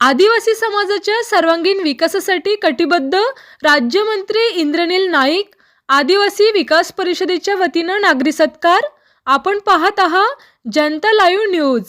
आदिवासी समाजाच्या सर्वांगीण विकासासाठी कटिबद्ध राज्यमंत्री इंद्रनील नाईक आदिवासी विकास परिषदेच्या वतीनं नागरी सत्कार आपण पाहत आहात जनता लाईव्ह न्यूज.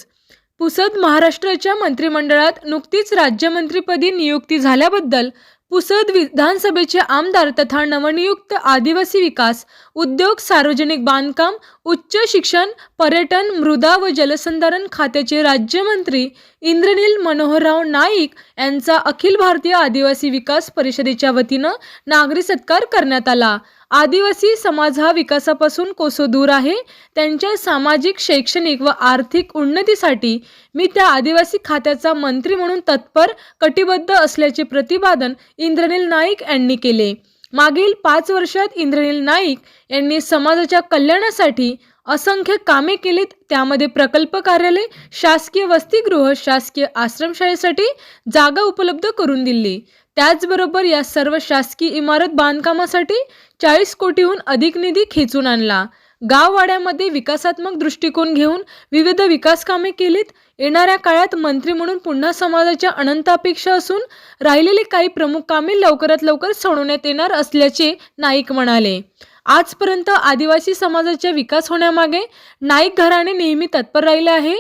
पुसद महाराष्ट्राच्या मंत्रिमंडळात नुकतीच राज्यमंत्रीपदी नियुक्ती झाल्याबद्दल पुसद विधानसभेचे आमदार तथा नवनियुक्त आदिवासी विकास उद्योग सार्वजनिक बांधकाम उच्च शिक्षण पर्यटन मृदा व जलसंधारण खात्याचे राज्यमंत्री इंद्रनील मनोहरराव नाईक यांचा अखिल भारतीय आदिवासी विकास परिषदेच्या वतीनं नागरी सत्कार करण्यात आला. आदिवासी समाज हा विकासापासून कोसो दूर आहे. त्यांच्या सामाजिक शैक्षणिक व आर्थिक उन्नतीसाठी मी त्या आदिवासी खात्याचा मंत्री म्हणून तत्पर कटिबद्ध असल्याचे प्रतिपादन इंद्रनील नाईक यांनी केले. मागील पाच वर्षात इंद्रनील नाईक यांनी समाजाच्या कल्याणासाठी असंख्य कामे केलीत. त्यामध्ये प्रकल्प कार्यालय शासकीय वसतिगृह शासकीय आश्रमशाळेसाठी जागा उपलब्ध करून दिली. त्याचबरोबर या सर्व शासकीय इमारत बांधकामासाठी चाळीस कोटीहून अधिक निधी खेचून आणला. गाववाड्यामध्ये विकासात्मक दृष्टिकोन घेऊन विविध विकास कामे केलीत. येणाऱ्या काळात मंत्री म्हणून पुन्हा समाजाच्या अनंत अपेक्षा असून राहिलेली काही प्रमुख कामे लवकरात लवकर सोडवण्यात येणार असल्याचे नाईक म्हणाले. आजपर्यंत आदिवासी समाजाच्या विकास होण्यामागे नाईक घराणे नेहमी तत्पर राहिले आहे.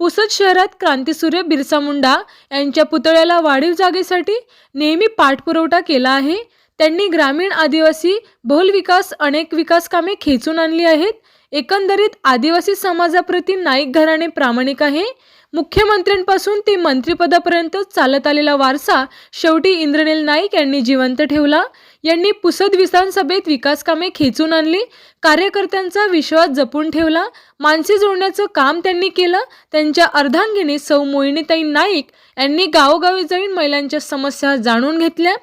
पुसद शहरात क्रांतीसूर्य बिरसा मुंडा यांच्या पुतळ्याला वाढीव जागेसाठी नेहमी पाठपुरवठा केला आहे. त्यांनी ग्रामीण आदिवासी बहुल विकास अनेक विकास कामे खेचून आणली आहेत. एकंदरीत आदिवासी समाजाप्रती नाईक घराणे प्रामाणिक आहे. मुख्यमंत्र्यांपासून ते मंत्रिपदापर्यंत चालत आलेला वारसा शेवटी इंद्रनील नाईक यांनी जिवंत ठेवला. यांनी पुसद विधानसभेत विकासकामे खेचून आणली. कार्यकर्त्यांचा विश्वास जपून ठेवला. माणसे जोडण्याचं काम त्यांनी केलं. त्यांच्या अर्धांगिनी सौ मोहिनीताई नाईक यांनी गावोगावी जाऊन महिलांच्या समस्या जाणून घेतल्या.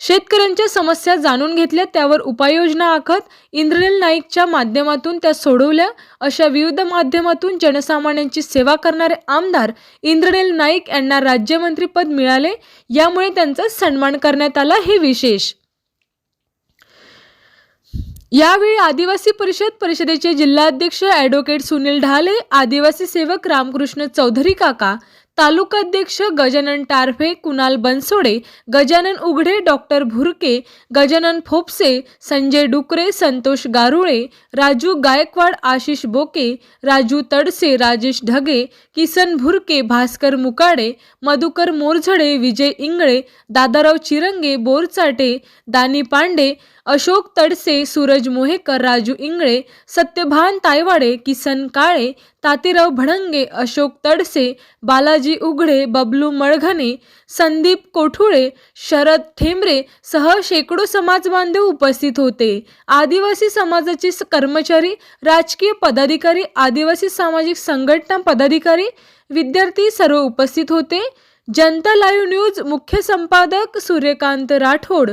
शेतकऱ्यांच्या समस्या जाणून घेतल्या त्यावर उपाययोजना आखत इंद्रनील नाईकच्या माध्यमातून त्या सोडवल्या. अशा विविध माध्यमातून जनसामान्यांची सेवा करणारे आमदार इंद्रनील नाईक यांना राज्यमंत्रीपद मिळाले. यामुळे त्यांचा सन्मान करण्यात आला हे विशेष. यावेळी आदिवासी परिषद परिषदेचे जिल्हाध्यक्ष ॲडव्होकेट सुनील ढाले आदिवासी सेवक रामकृष्ण चौधरी काका तालुकाध्यक्ष गजानन टारफे कुणाल बनसोडे गजानन उघडे डॉक्टर भुरके गजानन फोपसे संजय डुकरे संतोष गारुळे राजू गायकवाड आशिष बोके राजू तडसे राजेश ढगे किसन भुरके भास्कर मुकाडे मधुकर मोरझडे विजय इंगळे दादाराव चिरंगे बोरचाटे दानी पांडे अशोक तडसे सूरज मोहेकर राजू इंगळे सत्यभान तायवाडे किसन काळे तातीराव भडंगे अशोक तडसे बालाजी उघडे बबलू मळघने संदीप कोठुळे शरद ठेंबरे सह शेकडो समाज बांधव उपस्थित होते. आदिवासी समाजाचे कर्मचारी राजकीय पदाधिकारी आदिवासी सामाजिक संघटना पदाधिकारी विद्यार्थी सर्व उपस्थित होते. जनता लाईव्ह न्यूज मुख्य संपादक सूर्यकांत राठोड